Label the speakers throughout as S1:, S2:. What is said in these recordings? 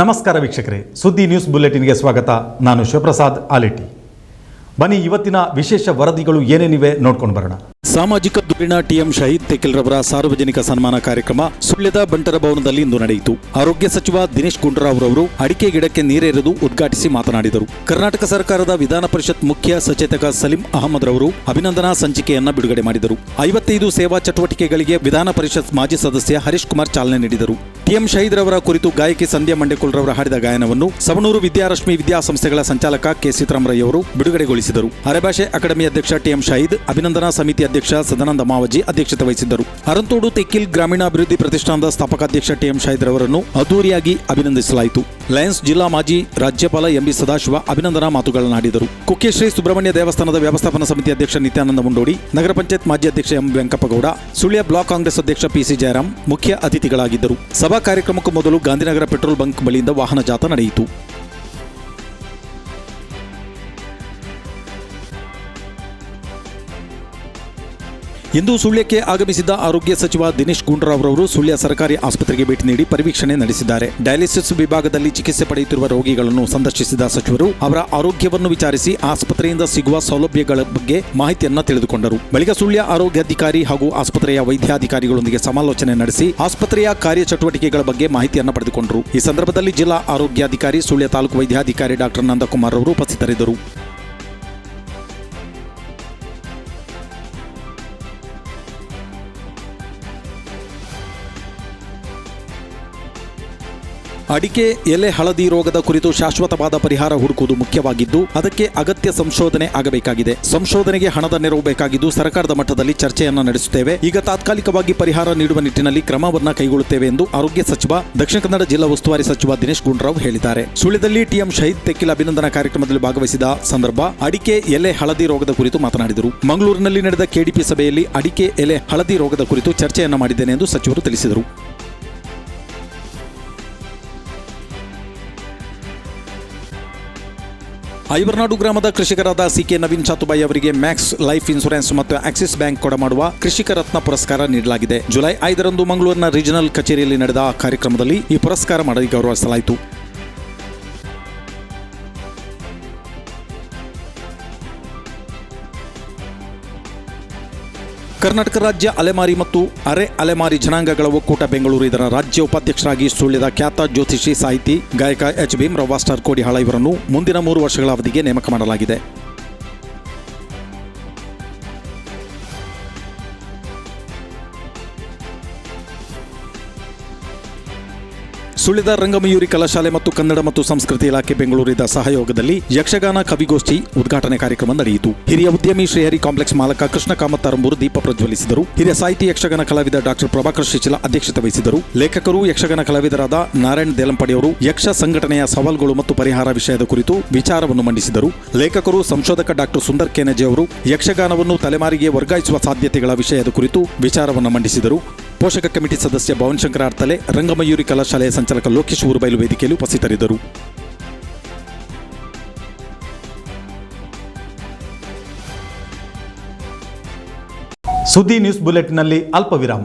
S1: ನಮಸ್ಕಾರ ವೀಕ್ಷಕರೇ, ಸುದ್ದಿ ನ್ಯೂಸ್ ಬುಲೆಟಿನ್ಗೆ ಸ್ವಾಗತ. ನಾನು ಶಿವಪ್ರಸಾದ್ ಆಲಿಟಿ. ಬನ್ನಿ, ಇವತ್ತಿನ ವಿಶೇಷ ವರದಿಗಳು ಏನೇನಿವೆ ನೋಡ್ಕೊಂಡು ಬರೋಣ.
S2: ಸಾಮಾಜಿಕ ಧುರೀಣ ಟಿಎಂ ಶಹೀದ್ ತೆಕಿಲ್ ರವರ ಸಾರ್ವಜನಿಕ ಸನ್ಮಾನ ಕಾರ್ಯಕ್ರಮ ಸುಳ್ಯದ ಬಂಟರ ಭವನದಲ್ಲಿ ಇಂದು ನಡೆಯಿತು. ಆರೋಗ್ಯ ಸಚಿವ ದಿನೇಶ್ ಗುಂಡೂರಾವ್ ರವರು ಅಡಿಕೆ ಗಿಡಕ್ಕೆ ನೀರೆರೆದು ಉದ್ಘಾಟಿಸಿ ಮಾತನಾಡಿದರು. ಕರ್ನಾಟಕ ಸರ್ಕಾರದ ವಿಧಾನ ಪರಿಷತ್ ಮುಖ್ಯ ಸಚೇತಕ ಸಲೀಂ ಅಹಮದ್ ರವರು ಅಭಿನಂದನಾ ಸಂಚಿಕೆಯನ್ನ ಬಿಡುಗಡೆ ಮಾಡಿದರು. ಐವತ್ತೈದು ಸೇವಾ ಚಟುವಟಿಕೆಗಳಿಗೆ ವಿಧಾನ ಪರಿಷತ್ ಮಾಜಿ ಸದಸ್ಯ ಹರೀಶ್ ಕುಮಾರ್ ಚಾಲನೆ ನೀಡಿದರು. ಟಿಎಂ ಶಹೀದ್ ರವರ ಕುರಿತು ಗಾಯಕಿ ಸಂಧ್ಯಾ ಮಂಡೇಕುಲ್ರವರ ಹಾಡಿದ ಗಾಯನವನ್ನು ಸವಣೂರು ವಿದ್ಯಾರಶ್ಮಿ ವಿದ್ಯಾಸಂಸ್ಥೆಗಳ ಸಂಚಾಲಕ ಕೆ ಸೀತಾರಾಮರಯ್ಯ ಅವರು ಬಿಡುಗಡೆಗೊಳಿಸಿದರು. ಅರೆಭಾಷೆ ಅಕಾಡೆಮಿ ಅಧ್ಯಕ್ಷ ಟಿಎಂ ಶಹೀದ್, ಅಭಿನಂದನಾ ಸಮಿತಿ ಅಧ್ಯಕ್ಷ ಸದಾನಂದ ಮಾವಜಿ ಅಧ್ಯಕ್ಷತೆ ವಹಿಸಿದ್ದರು. ಅರಂತೋಡು ತೆಕ್ಕಿಲ್ ಗ್ರಾಮೀಣಾಭಿವೃದ್ಧಿ ಪ್ರತಿಷ್ಠಾನದ ಸ್ಥಾಪಕಾಧ್ಯಕ್ಷ ಟಿಎಂ ಶಹೀದ್ ರವರನ್ನು ಅದ್ದೂರಿಯಾಗಿ ಅಭಿನಂದಿಸಲಾಯಿತು. ಲಯನ್ಸ್ ಜಿಲ್ಲಾ ಮಾಜಿ ರಾಜ್ಯಪಾಲ ಎಂಬಿ ಸದಾಶಿವ ಅಭಿನಂದನಾ ಮಾತುಗಳನ್ನಾಡಿದರು. ಕುಕ್ಕೆ ಶ್ರೀ ಸುಬ್ರಹ್ಮಣ್ಯ ದೇವಸ್ಥಾನದ ವ್ಯವಸ್ಥಾಪನಾ ಸಮಿತಿ ಅಧ್ಯಕ್ಷ ನಿತ್ಯಾನಂದ ಮುಂಡೋಡಿ, ನಗರ ಪಂಚಾಯತ್ ಮಾಜಿ ಅಧ್ಯಕ್ಷ ಎಂ ವೆಂಕಪ್ಪಗೌಡ, ಸುಳ್ಯ ಬ್ಲಾಕ್ ಕಾಂಗ್ರೆಸ್ ಅಧ್ಯಕ್ಷ ಪಿಸಿ ಜಯರಾಮ್ ಮುಖ್ಯ ಅತಿಥಿಗಳಾಗಿದ್ದರು. ಸಭಾ ಕಾರ್ಯಕ್ರಮಕ್ಕೂ ಮೊದಲು ಗಾಂಧಿನಗರ ಪೆಟ್ರೋಲ್ ಬಂಕ್ ಬಳಿಯಿಂದ ವಾಹನ ಜಾಥಾ ನಡೆಯಿತು. ಇಂದು ಸುಳ್ಯಕ್ಕೆ ಆಗಮಿಸಿದ್ದ ಆರೋಗ್ಯ ಸಚಿವ ದಿನೇಶ್ ಗುಂಡೂರಾವ್ ರವರು ಸುಳ್ಯ ಸರ್ಕಾರಿ ಆಸ್ಪತ್ರೆಗೆ ಭೇಟಿ ನೀಡಿ ಪರಿವೀಕ್ಷಣೆ ನಡೆಸಿದ್ದಾರೆ. ಡಯಾಲಿಸಿಸ್ ವಿಭಾಗದಲ್ಲಿ ಚಿಕಿತ್ಸೆ ಪಡೆಯುತ್ತಿರುವ ರೋಗಿಗಳನ್ನು ಸಂದರ್ಶಿಸಿದ ಸಚಿವರು, ಅವರ ಆರೋಗ್ಯವನ್ನು ವಿಚಾರಿಸಿ ಆಸ್ಪತ್ರೆಯಿಂದ ಸಿಗುವ ಸೌಲಭ್ಯಗಳ ಬಗ್ಗೆ ಮಾಹಿತಿಯನ್ನು ತಿಳಿದುಕೊಂಡರು. ಬಳಿಕ ಸುಳ್ಯ ಆರೋಗ್ಯಾಧಿಕಾರಿ ಹಾಗೂ ಆಸ್ಪತ್ರೆಯ ವೈದ್ಯಾಧಿಕಾರಿಗಳೊಂದಿಗೆ ಸಮಾಲೋಚನೆ ನಡೆಸಿ ಆಸ್ಪತ್ರೆಯ ಕಾರ್ಯಚಟುವಟಿಕೆಗಳ ಬಗ್ಗೆ ಮಾಹಿತಿಯನ್ನು ಪಡೆದುಕೊಂಡರು. ಈ ಸಂದರ್ಭದಲ್ಲಿ ಜಿಲ್ಲಾ ಆರೋಗ್ಯಾಧಿಕಾರಿ, ಸುಳ್ಯ ತಾಲೂಕು ವೈದ್ಯಾಧಿಕಾರಿ ಡಾಕ್ಟರ್ ನಂದಕುಮಾರ್ ಅವರು ಉಪಸ್ಥಿತರಿದ್ದರು. ಅಡಿಕೆ, ಎಲೆ, ಹಳದಿ ರೋಗದ ಕುರಿತು ಶಾಶ್ವತವಾದ ಪರಿಹಾರ ಹುಡುಕುವುದು ಮುಖ್ಯವಾಗಿದ್ದು, ಅದಕ್ಕೆ ಅಗತ್ಯ ಸಂಶೋಧನೆ ಆಗಬೇಕಾಗಿದೆ. ಸಂಶೋಧನೆಗೆ ಹಣದ ನೆರವು ಬೇಕಾಗಿದ್ದು ಸರ್ಕಾರದ ಮಟ್ಟದಲ್ಲಿ ಚರ್ಚೆಯನ್ನು ನಡೆಸುತ್ತೇವೆ. ಈಗ ತಾತ್ಕಾಲಿಕವಾಗಿ ಪರಿಹಾರ ನೀಡುವ ನಿಟ್ಟಿನಲ್ಲಿ ಕ್ರಮವನ್ನ ಕೈಗೊಳ್ಳುತ್ತೇವೆ ಎಂದು ಆರೋಗ್ಯ ಸಚಿವ, ದಕ್ಷಿಣ ಕನ್ನಡ ಜಿಲ್ಲಾ ಉಸ್ತುವಾರಿ ಸಚಿವ ದಿನೇಶ್ ಗುಂಡೂರಾವ್ ಹೇಳಿದ್ದಾರೆ. ಸುಳ್ಯದಲ್ಲಿ ಟಿಎಂ ಶಹೀದ್ ತೆಕ್ಕಿಲ್ ಅಭಿನಂದನಾ ಕಾರ್ಯಕ್ರಮದಲ್ಲಿ ಭಾಗವಹಿಸಿದ ಸಂದರ್ಭ, ಅಡಿಕೆ, ಎಲೆ, ಹಳದಿ ರೋಗದ ಕುರಿತು ಮಾತನಾಡಿದರು. ಮಂಗಳೂರಿನಲ್ಲಿ ನಡೆದ ಕೆಡಿಪಿ ಸಭೆಯಲ್ಲಿ ಅಡಿಕೆ, ಎಲೆ, ಹಳದಿ ರೋಗದ ಕುರಿತು ಚರ್ಚೆಯನ್ನು ಮಾಡಿದ್ದೇನೆ ಎಂದು ಸಚಿವರು ತಿಳಿಸಿದರು. ಐವರ್ನಾಡು ಗ್ರಾಮದ ಕೃಷಿಕರಾದ ಸಿಕೆ ನವೀನ್ ಚಾತುಬಾಯಿ ಅವರಿಗೆ ಮ್ಯಾಕ್ಸ್ ಲೈಫ್ ಇನ್ಶೂರೆನ್ಸ್ ಮತ್ತು ಆಕ್ಸಿಸ್ ಬ್ಯಾಂಕ್ ಕೊಡಮಾಡುವ ಕೃಷಿಕ ರತ್ನ ಪುರಸ್ಕಾರ ನೀಡಲಾಗಿದೆ. ಜುಲೈ ಐದರಂದು ಮಂಗಳೂರಿನ ರೀಜನಲ್ ಕಚೇರಿಯಲ್ಲಿ ನಡೆದ ಕಾರ್ಯಕ್ರಮದಲ್ಲಿ ಈ ಪುರಸ್ಕಾರ ಮಾಡಿ ಗೌರವಿಸಲಾಯಿತು. ಕರ್ನಾಟಕ ರಾಜ್ಯ ಅಲೆಮಾರಿ ಮತ್ತು ಅರೆ ಅಲೆಮಾರಿ ಜನಾಂಗಗಳ ಒಕ್ಕೂಟ ಬೆಂಗಳೂರು. ಇದರ ರಾಜ್ಯ ಉಪಾಧ್ಯಕ್ಷರಾಗಿ ಸುಳ್ಳಿದ ಖ್ಯಾತ ಜ್ಯೋತಿಷಿ ಸಾಹಿತಿ, ಗಾಯಕ ಎಚ್. ಭೀಮ್ ರವಾಸ್ಟಾರ್ ಕೋಡಿಹಾಳ ಇವರನ್ನು ಮುಂದಿನ ಮೂರು ವರ್ಷಗಳ ಅವಧಿಗೆ ನೇಮಕ ಮಾಡಲಾಗಿದೆ. ಸುಳ್ಳಿದ ರಂಗಮಯೂರಿ ಕಲಾಶಾಲೆ ಮತ್ತು ಕನ್ನಡ ಮತ್ತು ಸಂಸ್ಕೃತಿ ಇಲಾಖೆ ಬೆಂಗಳೂರಿನ ಸಹಯೋಗದಲ್ಲಿ ಯಕ್ಷಗಾನ ಕವಿಗೋಷ್ಠಿ ಉದ್ಘಾಟನೆ ಕಾರ್ಯಕ್ರಮ ನಡೆಯಿತು. ಹಿರಿಯ ಉದ್ಯಮಿ ಶ್ರೀಹರಿ ಕಾಂಪ್ಲೆಕ್ಸ್ ಮಾಲಕ ಕೃಷ್ಣ ಕಾಮತ್ತಾರಂಬೂರು ದೀಪ ಪ್ರಜ್ವಲಿಸಿದರು. ಹಿರಿಯ ಸಾಹಿತಿ, ಯಕ್ಷಗಾನ ಕಲಾವಿದ ಡಾಕ್ಟರ್ ಪ್ರಭಾಕರ್ ಶಿಚಿಲ ಅಧ್ಯಕ್ಷತೆ ವಹಿಸಿದರು. ಲೇಖಕರು, ಯಕ್ಷಗಾನ ಕಲಾವಿದರಾದ ನಾರಾಯಣ್ ದೇಲಂಪಡಿಯವರು ಯಕ್ಷ ಸಂಘಟನೆಯ ಸವಾಲುಗಳು ಮತ್ತು ಪರಿಹಾರ ವಿಷಯದ ಕುರಿತು ವಿಚಾರವನ್ನು ಮಂಡಿಸಿದರು. ಲೇಖಕರು, ಸಂಶೋಧಕ ಡಾಕ್ಟರ್ ಸುಂದರ್ ಕೆನಜೆ ಅವರು ಯಕ್ಷಗಾನವನ್ನು ತಲೆಮಾರಿಗೆ ವರ್ಗಾಯಿಸುವ ಸಾಧ್ಯತೆಗಳ ವಿಷಯದ ಕುರಿತು ವಿಚಾರವನ್ನು ಮಂಡಿಸಿದರು. ಪೋಷಕ ಕಮಿಟಿ ಸದಸ್ಯ ಭವನ್ ಶಂಕರ ಅರ್ತಲೆ ರಂಗಮಯೂರಿ ಕಲಾಶಾಲೆಯ ಸಂಚಾಲಕ ಲೋಕೇಶ್ ಊರುಬೈಲು ವೇದಿಕೆಯಲ್ಲಿ ಉಪಸ್ಥಿತರಿದ್ದರು.
S1: ಸುದ್ದಿ ನ್ಯೂಸ್ ಬುಲೆಟಿನ್ನಲ್ಲಿ ಅಲ್ಪ ವಿರಾಮ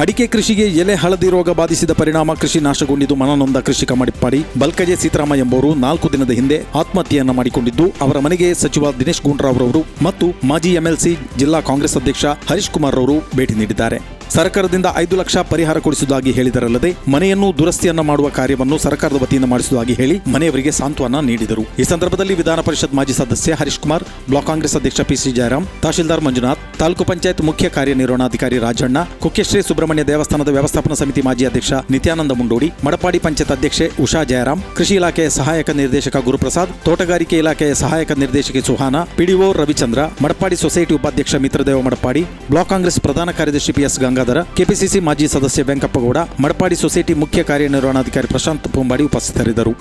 S2: ಅಡಿಕೆ ಕೃಷಿಗೆ ಎಲೆ ಹಳದಿ ರೋಗ ಬಾಧಿಸಿದ ಪರಿಣಾಮ ಕೃಷಿ ನಾಶಗೊಂಡಿದ್ದು ಮನನೊಂದ ಕೃಷಿಕ ಮಡಿಪ್ಪಾಡಿ ಬಲ್ಕಜೆ ಸೀತಾರಾಮ ಎಂಬುವರು ನಾಲ್ಕು ದಿನದ ಹಿಂದೆ ಆತ್ಮಹತ್ಯೆಯನ್ನು ಮಾಡಿಕೊಂಡಿದ್ದು, ಅವರ ಮನೆಗೆ ಸಚಿವ ದಿನೇಶ್ ಗುಂಡ್ರಾವ್ ರವರು ಮತ್ತು ಮಾಜಿ ಎಂಎಲ್ಸಿ ಜಿಲ್ಲಾ ಕಾಂಗ್ರೆಸ್ ಅಧ್ಯಕ್ಷ ಹರೀಶ್ ಕುಮಾರ್ ರವರು ಭೇಟಿ ನೀಡಿದ್ದಾರೆ. ಸರ್ಕಾರದಿಂದ ಐದು ಲಕ್ಷ ಪರಿಹಾರ ಕೊಡಿಸುವುದಾಗಿ ಹೇಳಿದರಲ್ಲದೆ ಮನೆಯನ್ನು ದುರಸ್ತಿಯನ್ನ ಮಾಡುವ ಕಾರ್ಯವನ್ನು ಸರ್ಕಾರದ ವತಿಯಿಂದ ಮಾಡಿಸುವುದಾಗಿ ಹೇಳಿ ಮನೆಯವರಿಗೆ ಸಾಂತ್ವನ ನೀಡಿದರು. ಈ ಸಂದರ್ಭದಲ್ಲಿ ವಿಧಾನ ಪರಿಷತ್ ಮಾಜಿ ಸದಸ್ಯ ಹರೀಶ್ ಕುಮಾರ್, ಬ್ಲಾಕ್ ಕಾಂಗ್ರೆಸ್ ಅಧ್ಯಕ್ಷ ಪಿಸಿ ಜಯರಾಮ್ ತಹಶೀಲ್ದಾರ್ ಮಂಜುನಾಥ್, ತಾಲೂಕು ಪಂಚಾಯತ್ ಮುಖ್ಯ ಕಾರ್ಯನಿರ್ವಹಣಾಧಿಕಾರಿ ರಾಜಣ್ಣ, ಕುಕ್ಕೆಶ್ರೀ ಸುಬ್ರಹ್ಮಣ್ಯ ದೇವಸ್ಥಾನದ ವ್ಯವಸ್ಥಾಪನಾ ಸಮಿತಿ ಮಾಜಿ ಅಧ್ಯಕ್ಷ ನಿತ್ಯಾನಂದ ಮುಂಡೋಡಿ, ಮಡಪಾಡಿ ಪಂಚಾಯತ್ ಅಧ್ಯಕ್ಷೆ ಉಷಾ ಜಯರಾಮ್ ಕೃಷಿ ಇಲಾಖೆಯ ಸಹಾಯಕ ನಿರ್ದೇಶಕ ಗುರುಪ್ರಸಾದ್, ತೋಟಗಾರಿಕೆ ಇಲಾಖೆಯ ಸಹಾಯಕ ನಿರ್ದೇಶಕಿ ಸುಹಾನ, ಪಿಡಿಒ ರವಿಚಂದ್ರ, ಮಡಪಾಡಿ ಸೊಸೈಟಿ ಉಪಾಧ್ಯಕ್ಷ ಮಿತ್ರದೇವ ಮಡಪಾಡಿ, ಬ್ಲಾಕ್ ಕಾಂಗ್ರೆಸ್ ಪ್ರಧಾನ ಕಾರ್ಯದರ್ಶಿ ಪಿಎಸ್ ಗಂಗಾಧರ ಕೆಪಿಸಿಸಿ ಮಾಜಿ ಸದಸ್ಯ ವೆಂಕಪ್ಪಗೌಡ, ಮಡಪಾಡಿ ಸೊಸೈಟಿ ಮುಖ್ಯ ಕಾರ್ಯನಿರ್ವಹಣಾಧಿಕಾರಿ ಪ್ರಶಾಂತ್ ಪೂಂಬಾಡಿ ಉಪಸ್ಥಿತರಿದ್ದರು.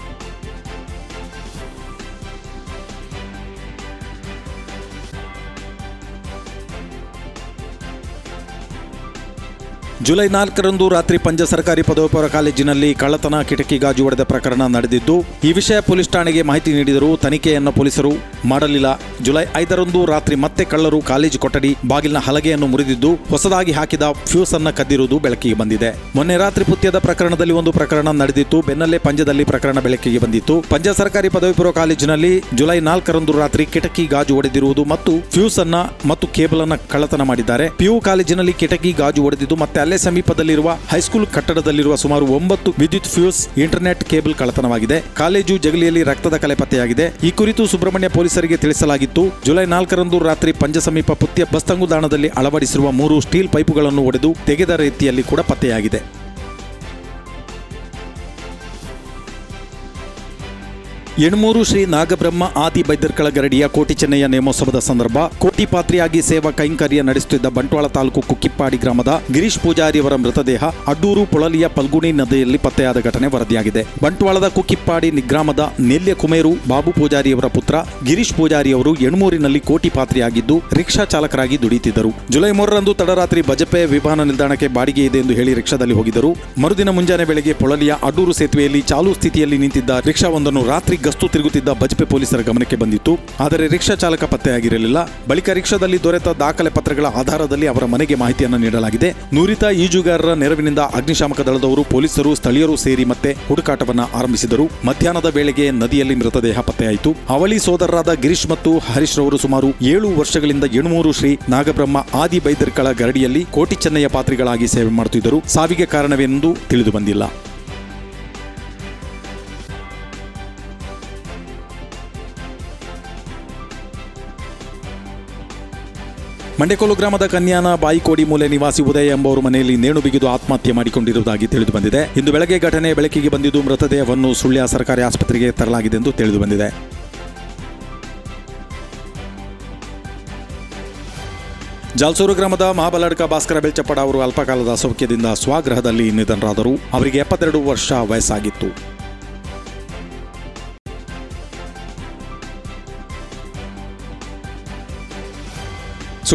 S2: ಜುಲೈ ನಾಲ್ಕರಂದು ರಾತ್ರಿ ಪಂಜ ಸರ್ಕಾರಿ ಪದವಿ ಪೂರ್ವ ಕಾಲೇಜಿನಲ್ಲಿ ಕಳ್ಳತನ ಕಿಟಕಿ ಗಾಜು ಹೊಡೆದ ಪ್ರಕರಣ ನಡೆದಿದ್ದು, ಈ ವಿಷಯ ಪೊಲೀಸ್ ಠಾಣೆಗೆ ಮಾಹಿತಿ ನೀಡಿದರೂ ತನಿಖೆಯನ್ನು ಪೊಲೀಸರು ಮಾಡಲಿಲ್ಲ. ಜುಲೈ ಐದರಂದು ರಾತ್ರಿ ಮತ್ತೆ ಕಳ್ಳರು ಕಾಲೇಜು ಕೊಠಡಿ ಬಾಗಿಲಿನ ಹಲಗೆಯನ್ನು ಮುರಿದಿದ್ದು ಹೊಸದಾಗಿ ಹಾಕಿದ ಫ್ಯೂಸ್ ಅನ್ನ ಕದ್ದಿರುವುದು ಬೆಳಕಿಗೆ ಬಂದಿದೆ. ಮೊನ್ನೆ ರಾತ್ರಿ ಪುತ್ಯದ ಪ್ರಕರಣದಲ್ಲಿ ಒಂದು ಪ್ರಕರಣ ನಡೆದಿತ್ತು. ಬೆನ್ನಲ್ಲೇ ಪಂಜದಲ್ಲಿ ಪ್ರಕರಣ ಬೆಳಕಿಗೆ ಬಂದಿತ್ತು. ಪಂಜ ಸರ್ಕಾರಿ ಪದವಿ ಪೂರ್ವ ಕಾಲೇಜಿನಲ್ಲಿ ಜುಲೈ ನಾಲ್ಕರಂದು ರಾತ್ರಿ ಕಿಟಕಿ ಗಾಜು ಒಡೆದಿರುವುದು ಮತ್ತು ಫ್ಯೂಸ್ ಅನ್ನ ಮತ್ತು ಕೇಬಲ್ ಅನ್ನ ಕಳ್ಳತನ ಮಾಡಿದ್ದಾರೆ. ಪಿಯು ಕಾಲೇಜಿನಲ್ಲಿ ಕಿಟಕಿ ಗಾಜು ಒಡೆದಿದ್ದು ಮತ್ತೆ ಅಲ್ಲೇ ಸಮೀಪದಲ್ಲಿರುವ ಹೈಸ್ಕೂಲ್ ಕಟ್ಟಡದಲ್ಲಿರುವ ಸುಮಾರು ಒಂಬತ್ತು ವಿದ್ಯುತ್ ಫ್ಯೂಸ್, ಇಂಟರ್ನೆಟ್ ಕೇಬಲ್ ಕಳ್ಳತನವಾಗಿದೆ. ಕಾಲೇಜು ಜಗಲಿಯಲ್ಲಿ ರಕ್ತದ ಕಲೆ ಪತ್ತೆಯಾಗಿದೆ. ಈ ಕುರಿತು ಸುಬ್ರಹ್ಮಣ್ಯ ಪೊಲೀಸರಿಗೆ ತಿಳಿಸಲಾಗಿತ್ತು. ಜುಲೈ ನಾಲ್ಕರಂದು ರಾತ್ರಿ ಪಂಜ ಸಮೀಪ ಪುತ್ಯ ಬಸ್ತಂಗುದಾಣದಲ್ಲಿ ಅಳವಡಿಸಿರುವ ಮೂರು ಸ್ಟೀಲ್ ಪೈಪುಗಳನ್ನು ಒಡೆದು ತೆಗೆದ ರೀತಿಯಲ್ಲಿ ಕೂಡ ಪತ್ತೆಯಾಗಿದೆ. ಎಣ್ಮೂರು ಶ್ರೀ ನಾಗಬ್ರಹ್ಮ ಆದಿ ಬೈದರ್ಕಳ ಗರಡಿಯ ಕೋಟಿ ಚೆನ್ನಯ್ಯ ನೇಮೋತ್ಸವದ ಸಂದರ್ಭ, ಕೋಟಿ ಪಾತ್ರಿಯಾಗಿ ಸೇವಾ ಕೈಂಕರ್ಯ ನಡೆಸುತ್ತಿದ್ದ ಬಂಟ್ವಾಳ ತಾಲೂಕು ಕುಕ್ಕಿಪ್ಪಾಡಿ ಗ್ರಾಮದ ಗಿರೀಶ್ ಪೂಜಾರಿಯವರ ಮೃತದೇಹ ಅಡ್ಡೂರು ಪೊಳಲಿಯ ಪಲ್ಗುಣಿ ನದಿಯಲ್ಲಿ ಪತ್ತೆಯಾದ ಘಟನೆ ವರದಿಯಾಗಿದೆ. ಬಂಟ್ವಾಳದ ಕುಕ್ಕಿಪ್ಪಾಡಿ ನಿಗ್ರಾಮದ ನೆಲ್ಯ ಕುಮೇರು ಬಾಬು ಪೂಜಾರಿಯವರ ಪುತ್ರ ಗಿರೀಶ್ ಪೂಜಾರಿಯವರು ಎಣ್ಮೂರಿನಲ್ಲಿ ಕೋಟಿ ಪಾತ್ರಿಯಾಗಿದ್ದು ರಿಕ್ಷಾ ಚಾಲಕರಾಗಿ ದುಡಿಯುತ್ತಿದ್ದರು. ಜುಲೈ ಮೂರರಂದು ತಡರಾತ್ರಿ ಬಜಪೆ ವಿಮಾನ ನಿಲ್ದಾಣಕ್ಕೆ ಬಾಡಿಗೆ ಇದೆ ಎಂದು ಹೇಳಿ ರಿಕ್ಷಾದಲ್ಲಿ ಹೋಗಿದ್ದರು. ಮರುದಿನ ಮುಂಜಾನೆ ಬೆಳಗ್ಗೆ ಪೊಳಲಿಯ ಅಡ್ಡೂರು ಸೇತುವೆಯಲ್ಲಿ ಚಾಲೂ ಸ್ಥಿತಿಯಲ್ಲಿ ನಿಂತಿದ್ದ ರಿಕ್ಷಾವೊಂದನ್ನು ರಾತ್ರಿ ಗಸ್ತು ತಿರುಗುತ್ತಿದ್ದ ಬಜಪೆ ಪೊಲೀಸರ ಗಮನಕ್ಕೆ ಬಂದಿತ್ತು. ಆದರೆ ರಿಕ್ಷಾ ಚಾಲಕ ಪತ್ತೆಯಾಗಿರಲಿಲ್ಲ. ಬಳಿಕ ರಿಕ್ಷಾದಲ್ಲಿ ದೊರೆತ ದಾಖಲೆ ಪತ್ರಗಳ ಆಧಾರದಲ್ಲಿ ಅವರ ಮನೆಗೆ ಮಾಹಿತಿಯನ್ನು ನೀಡಲಾಗಿದೆ. ನುರಿತ ಈಜುಗಾರರ ನೆರವಿನಿಂದ ಅಗ್ನಿಶಾಮಕ ದಳದವರು, ಪೊಲೀಸರು, ಸ್ಥಳೀಯರು ಸೇರಿ ಮತ್ತೆ ಹುಡುಕಾಟವನ್ನು ಆರಂಭಿಸಿದರು. ಮಧ್ಯಾಹ್ನದ ವೇಳೆಗೆ ನದಿಯಲ್ಲಿ ಮೃತದೇಹ ಪತ್ತೆಯಾಯಿತು. ಅವಳಿ ಸೋದರರಾದ ಗಿರೀಶ್ ಮತ್ತು ಹರೀಶ್ ರವರು ಸುಮಾರು ಏಳು ವರ್ಷಗಳಿಂದ ಎಣ್ಮೂರು ಶ್ರೀ ನಾಗಬ್ರಹ್ಮ ಆದಿ ಬೈದರ್ಕಳ ಗರಡಿಯಲ್ಲಿ ಕೋಟಿ ಚೆನ್ನಯ್ಯ ಪಾತ್ರಿಗಳಾಗಿ ಸೇವೆ ಮಾಡುತ್ತಿದ್ದರು. ಸಾವಿಗೆ ಕಾರಣವೆಂದು ತಿಳಿದು ಬಂದಿಲ್ಲ. ಮಂಡೆಕೋಲು ಗ್ರಾಮದ ಕನ್ಯಾನ ಬಾಯಿಕೋಡಿ ಮೂಲೆ ನಿವಾಸಿ ಉದಯ ಎಂಬುವರ ಮನೆಯಲ್ಲಿ ನೇಣು ಬಿಗಿದು ಆತ್ಮಹತ್ಯೆ ಮಾಡಿಕೊಂಡಿರುವುದಾಗಿ ತಿಳಿದು ಬಂದಿದೆ. ಇಂದು ಬೆಳಗ್ಗೆ ಘಟನೆ ಬೆಳಕಿಗೆ ಬಂದಿದ್ದು ಮೃತದೇಹವನ್ನು ಸುಳ್ಯ ಸರ್ಕಾರಿ ಆಸ್ಪತ್ರೆಗೆ ತರಲಾಗಿದೆ ಎಂದು ತಿಳಿದು ಬಂದಿದೆ. ಜಾಲ್ಸೂರು ಗ್ರಾಮದ ಮಹಾಬಲಡ್ಕ ಭಾಸ್ಕರ ಬೆಳ್ಚಪ್ಪಡ ಅವರು ಅಲ್ಪಕಾಲದ ಸೌಖ್ಯದಿಂದ ಸ್ವಗೃಹದಲ್ಲಿ ನಿಧನರಾದರು. ಅವರಿಗೆ ಎಪ್ಪತ್ತೆರಡು ವರ್ಷ ವಯಸ್ಸಾಗಿತ್ತು.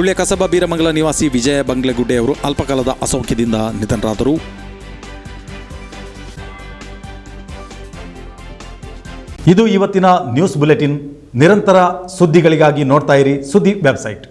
S2: ಸುಳ್ಯ ಕಸಬಾ ಬೀರಮಂಗಲ ನಿವಾಸಿ ವಿಜಯ ಬಂಗ್ಲೆಗುಡ್ಡೆ ಅವರು ಅಲ್ಪಕಾಲದ ಅಸೌಖ್ಯದಿಂದ ನಿಧನರಾದರು.
S1: ಇದು ಇವತ್ತಿನ ನ್ಯೂಸ್ ಬುಲೆಟಿನ್. ನಿರಂತರ ಸುದ್ದಿಗಳಿಗಾಗಿ ನೋಡ್ತಾ ಇರಿ ಸುದ್ದಿ ವೆಬ್ಸೈಟ್.